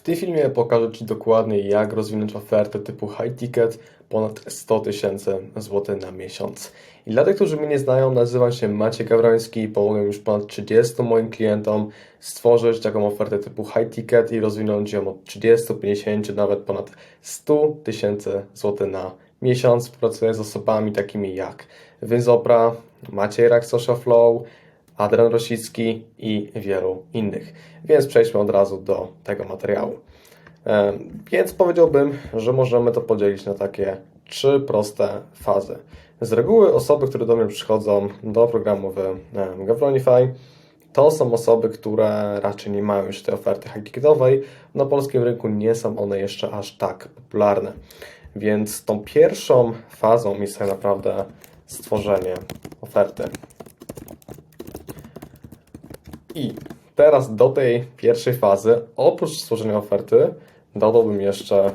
W tym filmie pokażę Ci dokładnie, jak rozwinąć ofertę typu high ticket ponad 100 tysięcy złotych na miesiąc. I dla tych, którzy mnie nie znają, nazywam się Maciej Gawroński i pomogłem już ponad 30 moim klientom stworzyć taką ofertę typu high ticket i rozwinąć ją od 30, 50, nawet ponad 100 tysięcy złotych na miesiąc. Pracuję z osobami takimi jak Wyzopra, Maciej Rak Social Flow, Adrian Rosicki i wielu innych. Więc przejdźmy od razu do tego materiału. E, Więc powiedziałbym, że możemy to podzielić na takie trzy proste fazy. Z reguły osoby, które do mnie przychodzą do programu w e, Gavronify, to są osoby, które raczej nie mają już tej oferty high-ticketowej. Na polskim rynku nie są one jeszcze aż tak popularne. Więc tą pierwszą fazą jest tak naprawdę stworzenie oferty. I teraz do tej pierwszej fazy, oprócz stworzenia oferty, dodałbym jeszcze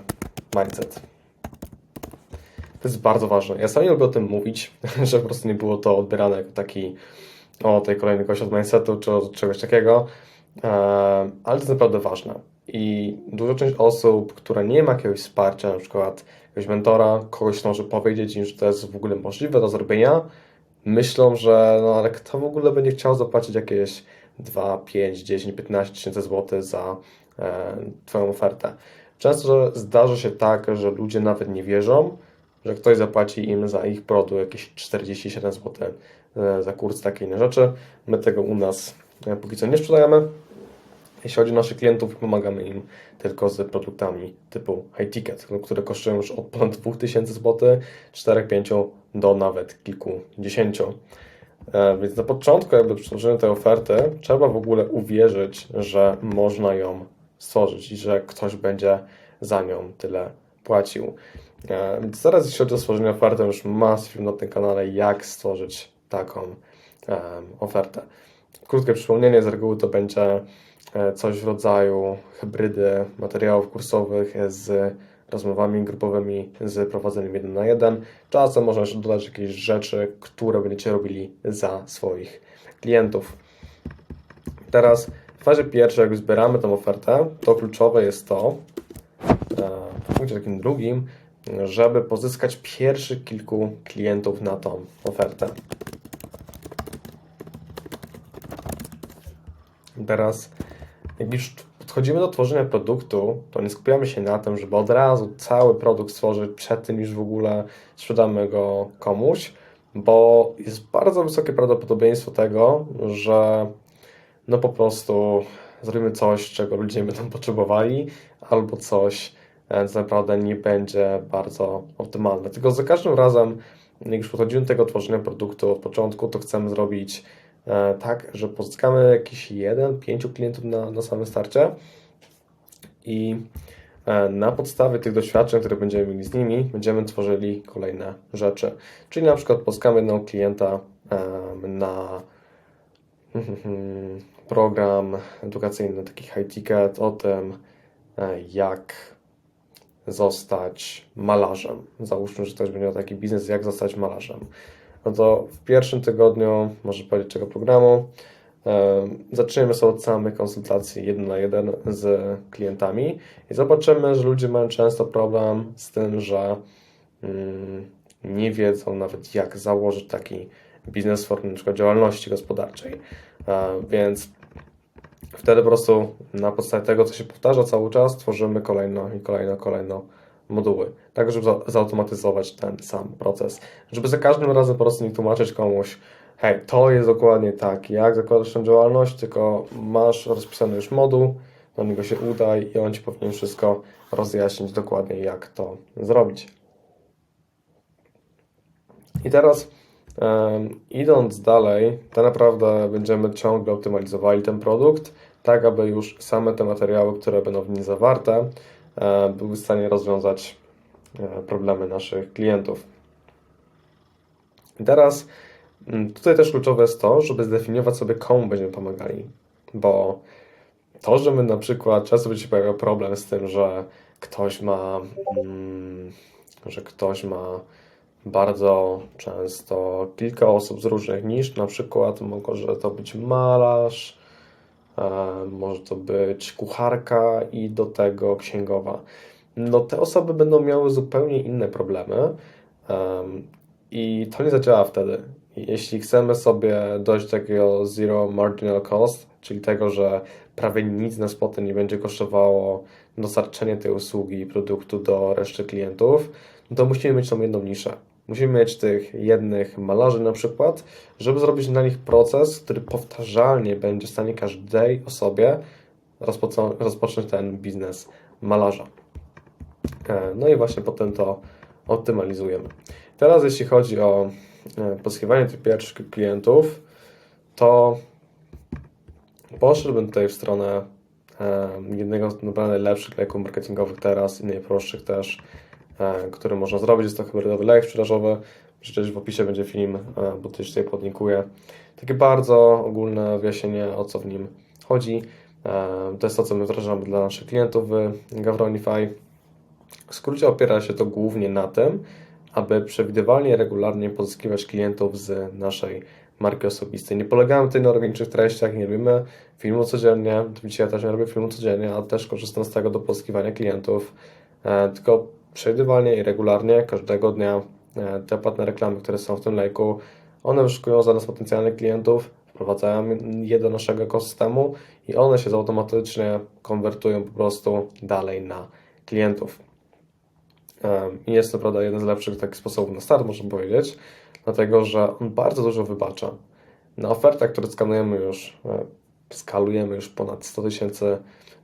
mindset. To jest bardzo ważne. Ja sam nie lubię o tym mówić, że po prostu nie było to odbierane jako taki o tej kolejny gość od mindsetu czy od czegoś takiego, Eee, ale to jest naprawdę ważne. I duża część osób, która nie ma jakiegoś wsparcia, na przykład jakiegoś mentora, kogoś może powiedzieć im, że to jest w ogóle możliwe do zrobienia, myślą, że no ale kto w ogóle będzie chciał zapłacić jakieś 2, 5, 10, 15 tysięcy złotych za e, Twoją ofertę. Często zdarza się tak, że ludzie nawet nie wierzą, że ktoś zapłaci im za ich produkt jakieś 47 zł e, za kurs takiej innej rzeczy. My tego u nas e, póki co nie sprzedajemy. Jeśli chodzi o naszych klientów, pomagamy im tylko z produktami typu high ticket, które kosztują już od ponad 2000 zł, 4-5 do nawet kilkudziesięciu. E, Więc na początku, jakby przy tworzeniu tej oferty, trzeba w ogóle uwierzyć, że można ją stworzyć i że ktoś będzie za nią tyle płacił. E, Więc teraz, jeśli chodzi o stworzenie oferty, już mas film na tym kanale, jak stworzyć taką em, ofertę. Krótkie przypomnienie, z reguły to będzie e, coś w rodzaju hybrydy materiałów kursowych z rozmowami grupowymi, z prowadzeniem jeden na jeden. Czasem można jeszcze dodać jakieś rzeczy, które będziecie robili za swoich klientów. Teraz w fazie pierwszej, jak zbieramy tą ofertę, to kluczowe jest to, e, w punkcie takim drugim, żeby pozyskać pierwszych kilku klientów na tą ofertę. Teraz, jak już podchodzimy do tworzenia produktu, to nie skupiamy się na tym, żeby od razu cały produkt stworzyć przed tym, niż w ogóle sprzedamy go komuś, bo jest bardzo wysokie prawdopodobieństwo tego, że no po prostu zrobimy coś, czego ludzie nie będą potrzebowali, albo coś, e, co naprawdę nie będzie bardzo optymalne. Tylko za każdym razem, jak już podchodzimy do tego tworzenia produktu od początku, to chcemy zrobić tak, że pozyskamy jakiś jeden, pięciu klientów na, na samym starcie i e, na podstawie tych doświadczeń, które będziemy mieli z nimi, będziemy tworzyli kolejne rzeczy. Czyli na przykład pozyskamy jednego klienta em, na program edukacyjny, taki high ticket o tym, e, jak zostać malarzem. Załóżmy, że ktoś będzie miał taki biznes, jak zostać malarzem. No to w pierwszym tygodniu, może powiedzieć programu, zaczniemy sobie od samych konsultacji jeden na jeden z klientami i zobaczymy, że ludzie mają często problem z tym, że mm, nie wiedzą nawet jak założyć taki biznes w formie przykład działalności gospodarczej. E, Więc wtedy po prostu na podstawie tego, co się powtarza cały czas, tworzymy kolejno i kolejno, kolejno moduły, tak żeby za- zautomatyzować ten sam proces. Żeby za każdym razem po prostu nie tłumaczyć komuś, hej, to jest dokładnie tak, jak zakładasz tę działalność, tylko masz rozpisany już moduł, do niego się udaj i on Ci powinien wszystko rozjaśnić dokładnie, jak to zrobić. I teraz em, idąc dalej, tak naprawdę będziemy ciągle optymalizowali ten produkt, tak aby już same te materiały, które będą w nim zawarte, były w stanie rozwiązać e, problemy naszych klientów. I teraz mm, tutaj też kluczowe jest to, żeby zdefiniować sobie, komu będziemy pomagali, bo to, że my na przykład często będzie się pojawiał problem z tym, że ktoś ma, mm, że ktoś ma bardzo często kilka osób z różnych nisz, na przykład może to być malarz, e, może to być kucharka i do tego księgowa. No te osoby będą miały zupełnie inne problemy em, i to nie zadziała wtedy. Jeśli chcemy sobie dojść do takiego zero marginal cost, czyli tego, że prawie nic nas potem nie będzie kosztowało dostarczenie tej usługi i produktu do reszty klientów, no to musimy mieć tą jedną niszę. Musimy mieć tych jednych malarzy na przykład, żeby zrobić dla nich proces, który powtarzalnie będzie w stanie każdej osobie rozpoczą- rozpocząć ten biznes malarza. E, No i właśnie potem to optymalizujemy. Teraz jeśli chodzi o e, pozyskiwanie tych pierwszych klientów, to poszedłbym tutaj w stronę e, jednego z naprawdę najlepszych leków marketingowych teraz i najprostszych też, który można zrobić. Jest to hybrydowy lek sprzedażowy. Przecież w opisie będzie film, e, bo też tutaj podlinkuję. Takie bardzo ogólne wyjaśnienie, o co w nim chodzi. E, To jest to, co my wdrażamy dla naszych klientów w Gavronify. W skrócie opiera się to głównie na tym, aby przewidywalnie regularnie pozyskiwać klientów z naszej marki osobistej. Nie polegamy tutaj na organicznych treściach, nie robimy filmu codziennie, oczywiście ja też nie robię filmu codziennie, ale też korzystam z tego do pozyskiwania klientów, e, tylko przewidywalnie i regularnie, każdego dnia e, te płatne reklamy, które są w tym lejku, one wyszukują za nas potencjalnych klientów, wprowadzają je do naszego ekosystemu i one się automatycznie konwertują po prostu dalej na klientów. I jest to prawda jeden z lepszych takich sposobów na start, można powiedzieć, dlatego że on bardzo dużo wybacza. Na ofertach, które skanujemy już, e, skalujemy już ponad 100 tysięcy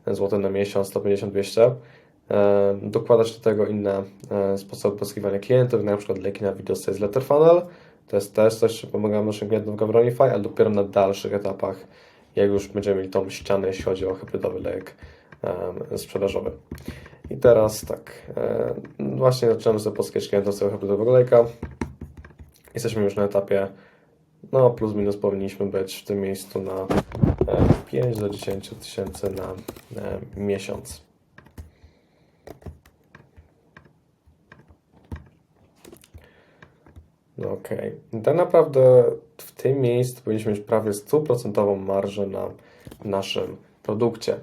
złotych na miesiąc, 150-200, e, dokładać do tego inne e, sposoby pozyskiwania klientów, na przykład leki na video sales letter funnel. To jest też coś, co pomagamy naszym klientom w Gavronify, ale dopiero na dalszych etapach, jak już będziemy mieli tą ścianę, jeśli chodzi o hybrydowy lek em, sprzedażowy. I teraz tak, e, właśnie zaczynamy sobie pozyskać klientów z tego hybrydowego lejka. Jesteśmy już na etapie, no plus minus powinniśmy być w tym miejscu na e, 5 do 10 tysięcy na e, miesiąc. No okej. Tak naprawdę w tym miejscu powinniśmy mieć prawie stuprocentową marżę na naszym produkcie.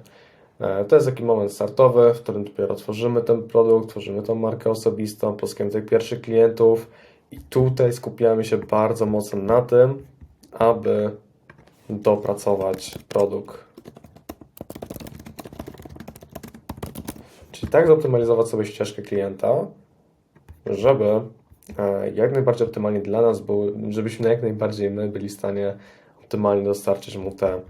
E, To jest taki moment startowy, w którym dopiero tworzymy ten produkt, tworzymy tą markę osobistą, pozyskujemy tych pierwszych klientów i tutaj skupiamy się bardzo mocno na tym, aby dopracować produkt. Czyli tak zoptymalizować sobie ścieżkę klienta, żeby jak najbardziej optymalnie dla nas było, żebyśmy jak najbardziej my byli w stanie optymalnie dostarczyć mu te e,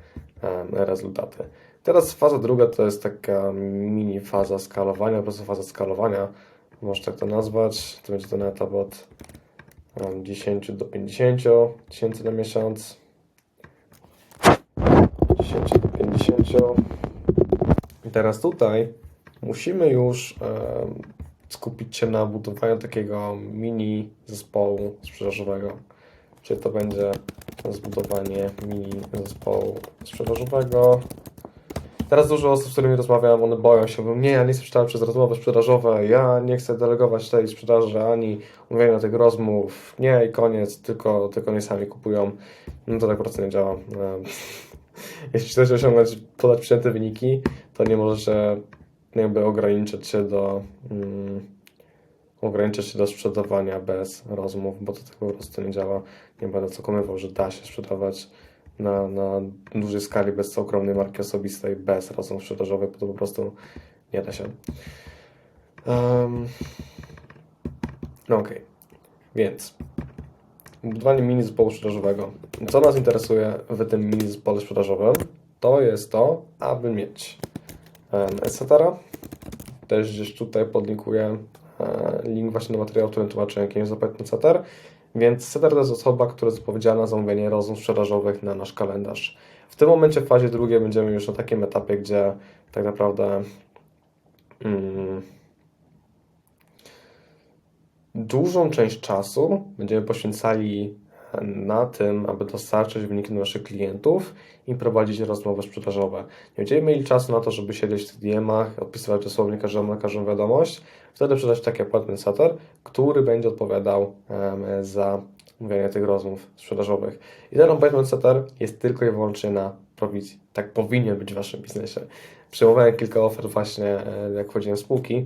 rezultaty. Teraz faza druga to jest taka mini faza skalowania, po prostu faza skalowania, można tak to nazwać. To będzie ten etap od em, 10 do 50 tysięcy na miesiąc. 10 do 50. I teraz tutaj musimy już skupić się na budowaniu takiego mini zespołu sprzedażowego. Czyli to będzie zbudowanie mini zespołu sprzedażowego. Teraz dużo osób, z którymi rozmawiam, one boją się, mówią, nie, ja nie chcę przez rozmowy sprzedażowe, ja nie chcę delegować tej sprzedaży ani umawiania tych rozmów, nie i koniec, tylko, tylko nie sami kupują. No to tak po prostu nie działa. Em, Jeśli chcecie osiągnąć podać przyjęte wyniki, to nie możecie jakby ograniczyć się do ograniczyć się do sprzedawania bez rozmów, bo to tak po prostu nie działa. Nie będę zakłamywał, że da się sprzedawać na, na dużej skali bez ogromnej marki osobistej, bez rozmów sprzedażowych, bo to po prostu nie da się. Um, no okej, więc budowanie mini zespołu sprzedażowego. Co nas interesuje w tym mini zespole sprzedażowym, to jest to, aby mieć um, etc. Też gdzieś tutaj podlinkuję e, link właśnie do materiału, w którym tłumaczę, jakim jest zapewne setter. Więc setter to jest osoba, która jest odpowiedzialna za omówienie rozmów sprzedażowych na nasz kalendarz. W tym momencie w fazie drugiej będziemy już na takim etapie, gdzie tak naprawdę mm, dużą część czasu będziemy poświęcali na tym, aby dostarczyć wyniki do naszych klientów i prowadzić rozmowy sprzedażowe. Nie będziemy mieli czasu na to, żeby siedzieć w DM-ach, odpisywać dosłownie każdemu na każdą wiadomość. Wtedy przydać taki płatny setter, który będzie odpowiadał em, za mówienie tych rozmów sprzedażowych. I ten appointment setter jest tylko i wyłącznie na prowizji. Tak powinien być w waszym biznesie. Przyjmowałem kilka ofert właśnie, e, jak wchodziłem w spółki,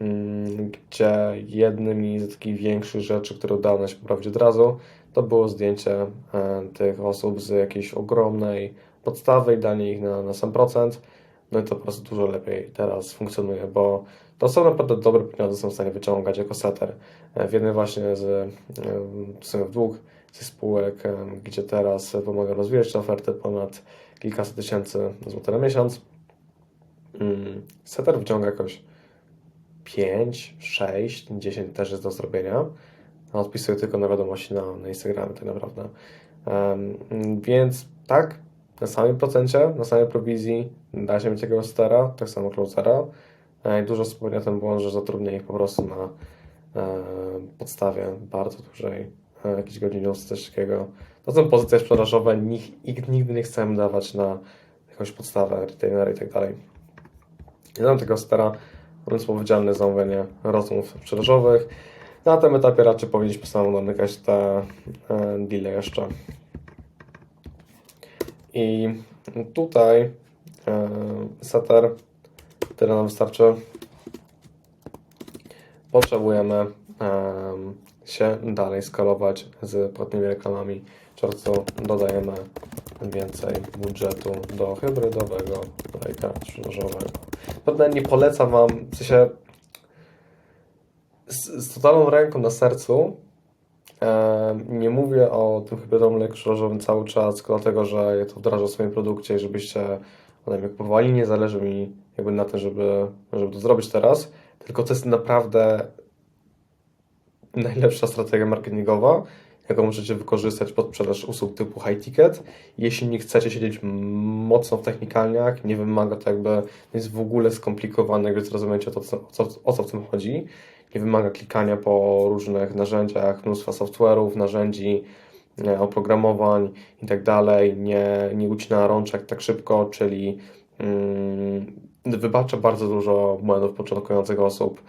mm, gdzie jednymi z takich większych rzeczy, które udało nam się poprawić od razu, to było zdjęcie e, tych osób z jakiejś ogromnej podstawy i danie ich na, na sam procent. No i to po prostu dużo lepiej teraz funkcjonuje, bo to są naprawdę dobre pieniądze, są w stanie wyciągać jako setter. E, W jednej właśnie z, e, w sumie w dwóch ze spółek, gdzie teraz pomagam rozwijać te oferty ponad kilkaset tysięcy złotych na miesiąc. Mm, Setter wyciąga jakoś 5, 6, 10 też jest do zrobienia. A odpisuję tylko na wiadomości na, na Instagramie tak naprawdę. Em, więc tak, na samym procencie, na samej prowizji da się mieć takiego stara, tak samo closera. E, I dużo osób ten błąd, że zatrudnia ich po prostu na e, podstawie bardzo dużej, e, jakiejś godziny czy coś takiego. To są pozycje sprzedażowe, nikt, nigdy nie chcemy dawać na jakąś podstawę, retainera i tak dalej. Ja mam tego stara, on odpowiedzialny za omówienie rozmów sprzedażowych. Na tym etapie raczej powinniśmy samemu domykać te e, deale jeszcze. I tutaj e, setter, tyle nam wystarczy. Potrzebujemy em, się dalej skalować z płatnymi reklamami. Czerwcu dodajemy więcej budżetu do hybrydowego lejka sprzedażowego. Pewnie nie polecam Wam, w sensie z, z totalną ręką na sercu em, nie mówię o tym hybrydowym lejku sprzedażowym cały czas, tylko dlatego, że ja to wdrażam w swoim produkcie i żebyście, one jak powoli nie zależy mi jakby na tym, żeby, żeby to zrobić teraz, tylko to jest naprawdę najlepsza strategia marketingowa, jaką możecie wykorzystać pod sprzedaż usług typu high ticket. Jeśli nie chcecie siedzieć mocno w technikalniach, nie wymaga to jakby, jest w ogóle skomplikowane jakby zrozumiecie to, co, co, o co w tym chodzi. Nie wymaga klikania po różnych narzędziach, mnóstwa software'ów, narzędzi, e, oprogramowań i tak dalej. Nie, nie ucina rączek tak szybko, czyli mm, wybacza bardzo dużo błędów początkujących osób.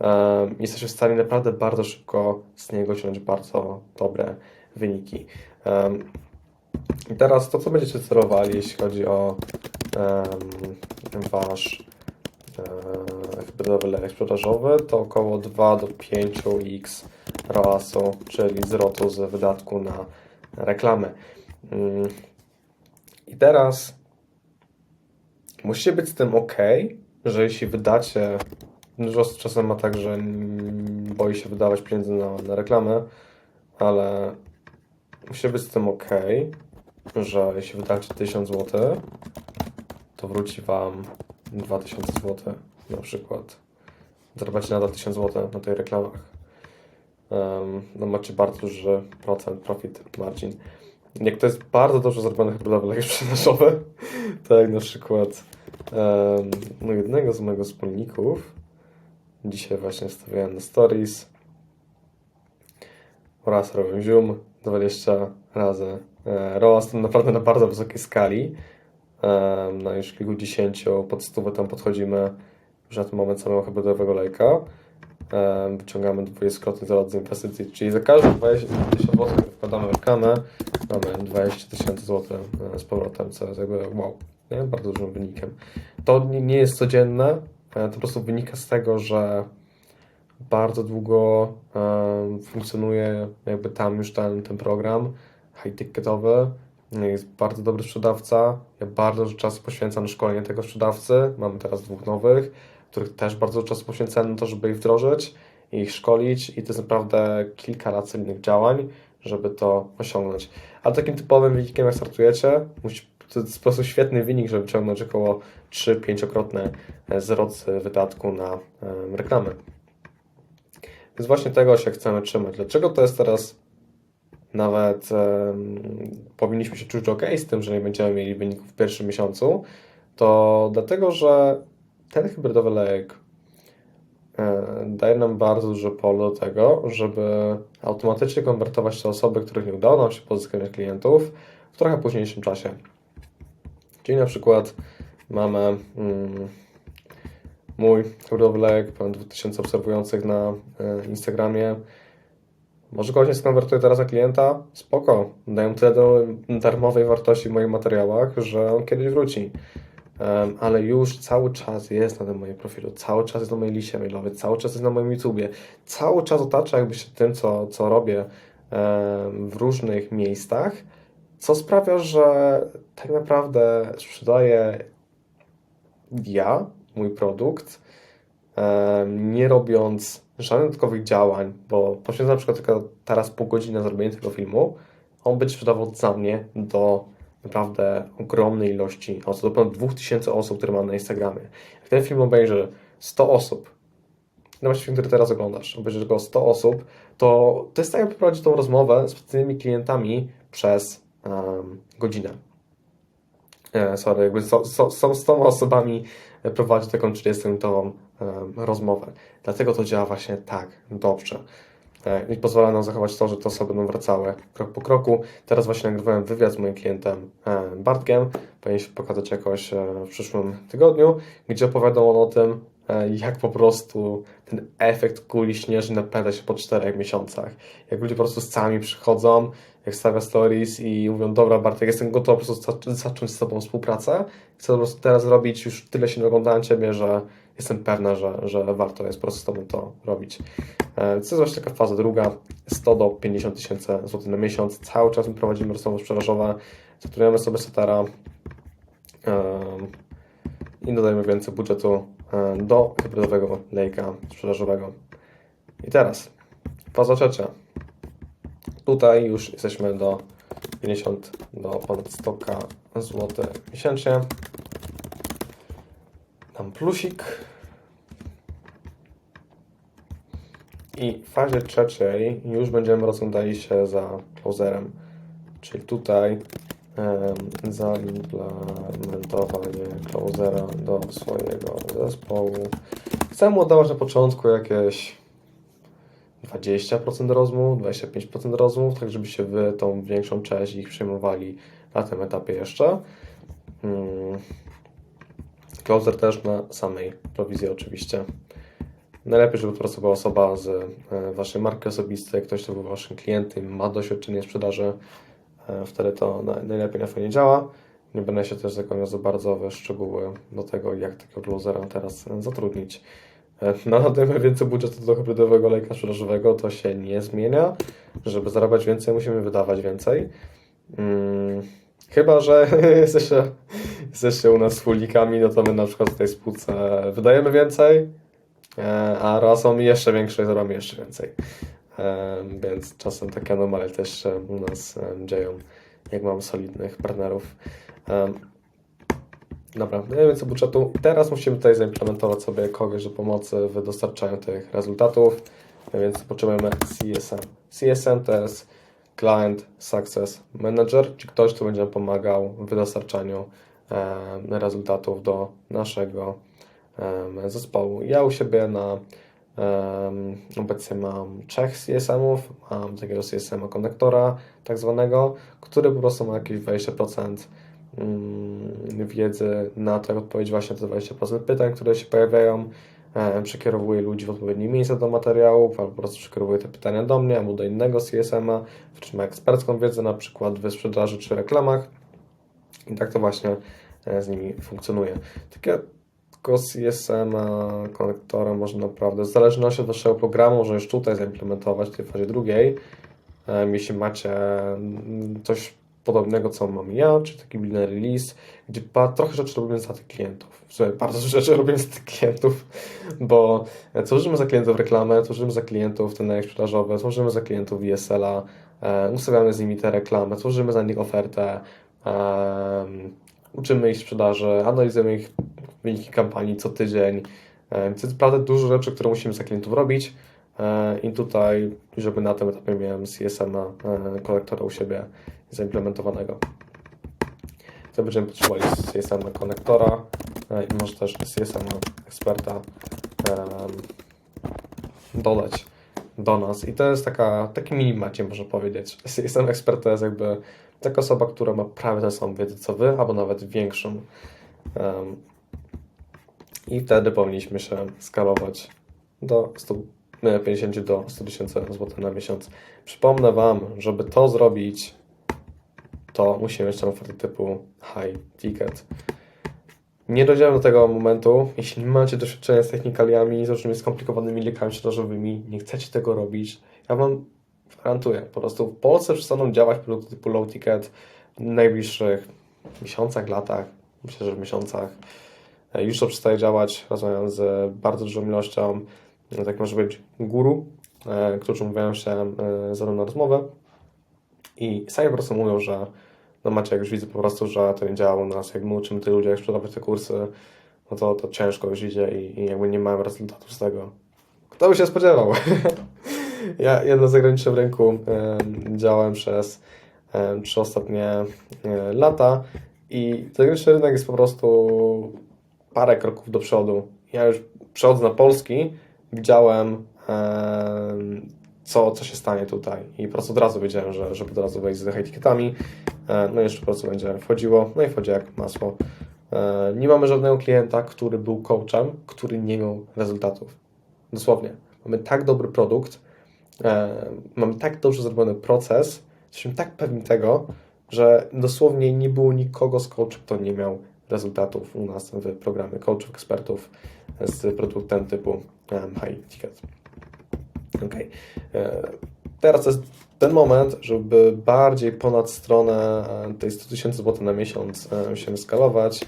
E, jesteśmy w stanie naprawdę bardzo szybko z niego osiągnąć bardzo dobre wyniki. I teraz to, co będziecie celowali, jeśli chodzi o em, wasz e, hybrydowy lejek sprzedażowy, to około 2 do 5x ROAS-u, czyli zwrotu z wydatku na reklamę. Mm. I teraz musicie być z tym ok, że jeśli wydacie Dużo osób czasem ma tak, że mm, boi się wydawać pieniędzy na, na reklamę, ale musi być z tym ok, że jeśli wydacie 1000 zł, to wróci Wam 2000 zł na przykład. Zarabiacie nadal 1000 zł na tych reklamach. Um, no macie bardzo duży procent profit margin. Jak to jest bardzo dobrze zrobione hybrydowe leki sprzedażowe, tak na przykład um, no jednego z moich wspólników, Dzisiaj właśnie wstawiałem na stories oraz robię zoom 20 razy. E, ROAS to naprawdę na bardzo wysokiej skali. Na już kilkudziesięciu pod tam podchodzimy już na ten moment samego hybrydowego lejka. Wyciągamy 20-krotny zwrot z inwestycji, czyli za każde 20 zł, które wkładamy w reklamę, mamy 20 tysięcy złotych e, z powrotem, co jest jakby wow, nie? bardzo dużym wynikiem. To nie jest codzienne, E, To po prostu wynika z tego, że bardzo długo funkcjonuje jakby tam już ten, ten program high-ticketowy. Jest bardzo dobry sprzedawca. Ja bardzo dużo czasu poświęcam na szkolenie tego sprzedawcy. Mamy teraz dwóch nowych, których też bardzo dużo czasu poświęcam na to, żeby ich wdrożyć i ich szkolić. I to jest naprawdę kilka lat celnych działań, żeby to osiągnąć. Ale takim typowym wynikiem, jak startujecie, musi, to jest po prostu świetny wynik, żeby wyciągnąć około 3-5-krotny zwrot wydatku na em, reklamy. Więc właśnie tego się chcemy trzymać. Dlaczego to jest teraz nawet powinniśmy się czuć ok z tym, że nie będziemy mieli wyników w pierwszym miesiącu? To dlatego, że ten hybrydowy lejek e, daje nam bardzo duże pole do tego, żeby automatycznie konwertować te osoby, których nie udało nam się pozyskać klientów w trochę późniejszym czasie. Czyli na przykład mamy mm, mój hybrydowy lejek, ponad 2000 obserwujących na e, Instagramie. Może kogoś nie skonwertuję teraz na klienta? Spoko. Daję tyle darmowej wartości w moich materiałach, że on kiedyś wróci. Em, ale już cały czas jest na tym moim profilu, cały czas jest na mojej liście mailowej, cały czas jest na moim YouTubie, cały czas otacza jakby się tym, co, co robię em, w różnych miejscach, co sprawia, że tak naprawdę sprzedaję ja, mój produkt, em, nie robiąc żadnych dodatkowych działań, bo poświęcam na przykład tylko teraz pół godziny na zrobienie tego filmu, on będzie sprzedawał za mnie do naprawdę ogromnej ilości osób, do ponad 2000 osób, które mam na Instagramie. Jak ten film obejrzy 100 osób, no właśnie film, który teraz oglądasz, obejrzy go 100 osób, to to jest tak, jakby prowadzić tą rozmowę z tymi klientami przez um, godzinę. E, sorry, jakby z, z, z, z tą osobami prowadzi taką 30-minutową um, rozmowę. Dlatego to działa właśnie tak dobrze. E, I pozwala nam zachować to, że te osoby będą wracały krok po kroku. Teraz właśnie nagrywałem wywiad z moim klientem e, Bartkiem. Powinien się pokazać jakoś e, w przyszłym tygodniu, gdzie opowiadał on o tym, e, jak po prostu ten efekt kuli śnieżnej napędza się po czterech miesiącach. Jak ludzie po prostu sami przychodzą, jak stawia stories i mówią, dobra Bartek, jestem gotowy po prostu za- zacząć z Tobą współpracę. Chcę po prostu teraz robić, już tyle się nie oglądałem Ciebie, że jestem pewna, że, że warto jest po prostu z Tobą to robić. E, To jest właśnie taka faza druga, 100 do 50 tysięcy złotych na miesiąc. Cały czas my prowadzimy rozmowy sprzedażowe, zatrudniamy sobie setara i dodajemy więcej budżetu em, do hybrydowego lejka sprzedażowego. I teraz faza trzecia. Tutaj już jesteśmy do 50 do ponad 100k zł miesięcznie. Dam plusik. I w fazie trzeciej już będziemy rozglądali się za closerem, czyli tutaj em, zaimplementowanie closera do swojego zespołu. Chcę mu oddawać na początku jakieś 20% rozmów, 25% rozmów, tak żebyście wy tą większą część ich przyjmowali na tym etapie jeszcze. Mm. Closer też na samej prowizji oczywiście. Najlepiej, żeby to pracowała osoba z e, Waszej marki osobistej, ktoś, kto był Waszym klientem, ma doświadczenie sprzedaży, e, wtedy to na- najlepiej na fajnie działa. Nie będę się też zagłębiał za bardzo we szczegóły do tego, jak takiego closera teraz zatrudnić. No, nadajemy więcej budżetu do hybrydowego lejka sprzedażowego, to się nie zmienia. Żeby zarabiać więcej, musimy wydawać więcej. Mm, chyba, że jesteście, jesteście u nas wspólnikami, no to my na przykład w tej spółce wydajemy więcej, e, a razem jeszcze większe i zarabiamy jeszcze więcej. E, Więc czasem takie anomalie też u nas e, dzieją, jak mamy solidnych partnerów. Dobra, mniej więcej budżetu. Teraz musimy tutaj zaimplementować sobie kogoś do pomocy w dostarczaniu tych rezultatów, więc potrzebujemy CSM. CSM to jest Client Success Manager, czyli ktoś, kto będzie nam pomagał w dostarczaniu rezultatów do naszego zespołu. Ja u siebie na obecnie mam trzech CSM-ów, mam takiego CSM-a konektora tak zwanego, który po prostu ma jakieś 20% mm, wiedzy na to, jak odpowiedzieć właśnie te 20% pytań, które się pojawiają. E, Przekierowuję ludzi w odpowiednie miejsca do materiałów, albo po prostu przekierowuję te pytania do mnie, albo do innego CSM-a, w czym ma ekspercką wiedzę, na przykład w sprzedaży czy reklamach. I tak to właśnie e, z nimi funkcjonuje. Takiego CSM-a, konektora można naprawdę, w zależności od Waszego programu, można już tutaj zaimplementować w tej fazie drugiej. Em, Jeśli macie mm, coś podobnego, co mam ja, czyli taki binary release, gdzie trochę rzeczy robimy za tych klientów. Bardzo dużo rzeczy robimy za tych klientów, bo e, tworzymy za klientów reklamę, tworzymy za klientów ten lejek sprzedażowy, tworzymy za klientów VSL-a, e, ustawiamy z nimi te reklamy, tworzymy za nich ofertę, em, uczymy ich sprzedaży, analizujemy ich wyniki kampanii co tydzień. E, Więc jest naprawdę dużo rzeczy, które musimy za klientów robić. E, I tutaj, żeby na tym etapie miałem CSM-a, e, kolektora u siebie zaimplementowanego. To będziemy potrzebowali CSM-a konektora e, i może też CSM-a eksperta dodać do nas. I to jest taka, taki minimacie, można powiedzieć. CSM ekspert to jest jakby taka osoba, która ma prawie tę samą wiedzę co Wy, albo nawet większą. Em, I wtedy powinniśmy się skalować do 100 e, 50 do 100 tysięcy złotych na miesiąc. Przypomnę Wam, żeby to zrobić, to musimy mieć tę ofertę typu high ticket. Nie dojdziemy do tego momentu, jeśli nie macie doświadczenia z technikaliami, z różnymi skomplikowanymi lekami sprzedażowymi, nie chcecie tego robić, ja Wam gwarantuję, po prostu w Polsce przestaną działać produkty typu low ticket w najbliższych miesiącach, latach, myślę, że w miesiącach. E, Już to przestaje działać, rozmawiam z bardzo dużą ilością, no, tak może być guru, e, którzy umówiają się e, ze mną na rozmowę i sami po prostu mówią, że no macie, jak już widzę po prostu, że to nie działa u nas, jak my uczymy tych ludzi, jak sprzedawać te kursy, no to, to ciężko już idzie i, i jakby nie mamy rezultatów z tego. Kto by się spodziewał? ja, ja na zagranicznym rynku em, działałem przez em, trzy ostatnie e, lata i zagraniczny rynek jest po prostu parę kroków do przodu. Ja już przechodząc na polski widziałem em, co, co się stanie tutaj i po prostu od razu wiedziałem, że żeby od razu wejść z etykietami, e, no i jeszcze po prostu będzie wchodziło, no i wchodzi jak masło. E, Nie mamy żadnego klienta, który był coachem, który nie miał rezultatów. Dosłownie. Mamy tak dobry produkt, e, mamy tak dobrze zrobiony proces, jesteśmy tak pewni tego, że dosłownie nie było nikogo z coachem, kto nie miał rezultatów u nas w programie coachów, ekspertów z produktem typu high ticket. Okej. E, Teraz to jest ten moment, żeby bardziej ponad stronę e, tej 100 tysięcy złotych na miesiąc e, się skalować.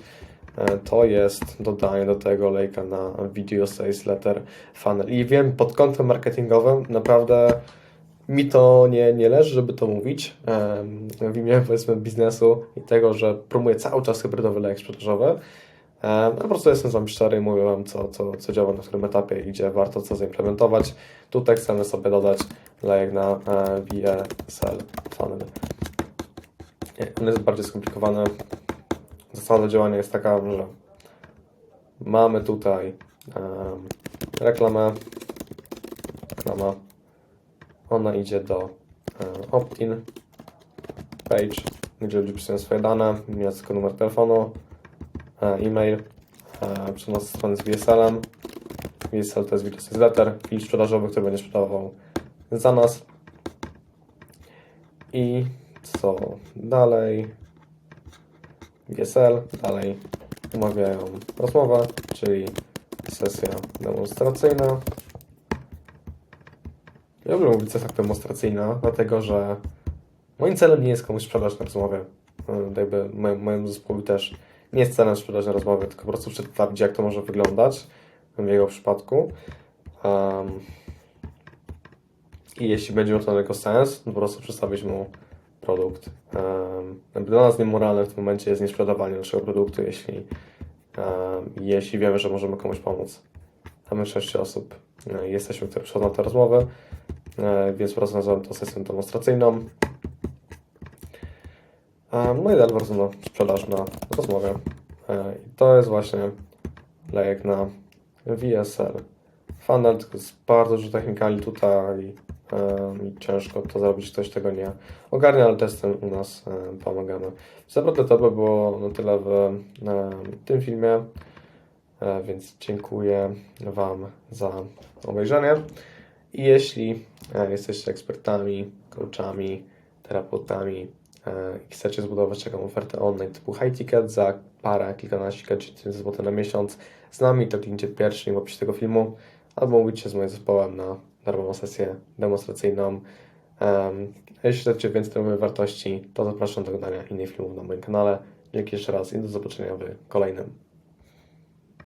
To jest dodanie do tego lejka na Video Sales Letter Funnel. I wiem, pod kątem marketingowym naprawdę mi to nie, nie leży, żeby to mówić w imię powiedzmy biznesu i tego, że promuję cały czas hybrydowy lejek sprzedażowy. Em, A po prostu jestem z Wami szczery i mówię Wam, co, co, co działa na którym etapie i gdzie warto co zaimplementować. Tutaj chcemy sobie dodać lejek na e, VSL Funnel. Nie, On jest bardziej skomplikowany. Zasada działania jest taka, że mamy tutaj em, reklamę. Reklama. Ona idzie do e, opt-in page, gdzie ludzie wpisują swoje dane, miasto, numer telefonu, e, e-mail, e, przenos strony z VSL-em. VSL to jest Video Sales Letter, film sprzedażowy, który będzie sprzedawał za nas. I co dalej? VSL, dalej umawiają rozmowę, czyli sesja demonstracyjna. Ja lubię mówić sesja demonstracyjna, dlatego że moim celem nie jest komuś sprzedać na rozmowie. E, Jakby moim zespołowi też nie jest celem sprzedać na rozmowie, tylko po prostu przedstawić, jak to może wyglądać w jego przypadku. Um, I jeśli będzie miał to niego sens, to po prostu przedstawić mu produkt. Um, dla nas niemoralne w tym momencie jest niesprzedawanie naszego produktu, jeśli, um, jeśli wiemy, że możemy komuś pomóc. A my sześć osób e, jesteśmy, które przychodzą na te rozmowy, e, więc po prostu nazywam to sesją demonstracyjną. E, No i dalej na sprzedaż na rozmowę. E, I to jest właśnie lejek na VSL. Funnel jest bardzo dużo technikali tutaj e, i ciężko to zrobić, ktoś tego nie ogarnia, ale testem u nas pomagamy. Naprawdę to by było na tyle w tym filmie, więc dziękuję Wam za obejrzenie. I jeśli jesteście ekspertami, coachami, terapeutami i chcecie zbudować taką ofertę online typu high ticket za parę, kilkanaście tysięcy złotych na miesiąc z nami, to kliknijcie w opisie tego filmu albo mówicie z moim zespołem na darmową sesję demonstracyjną. A jeśli chcecie więcej darmowej wartości, to zapraszam do oglądania innych filmów na moim kanale. Dzięki jeszcze raz i do zobaczenia w kolejnym.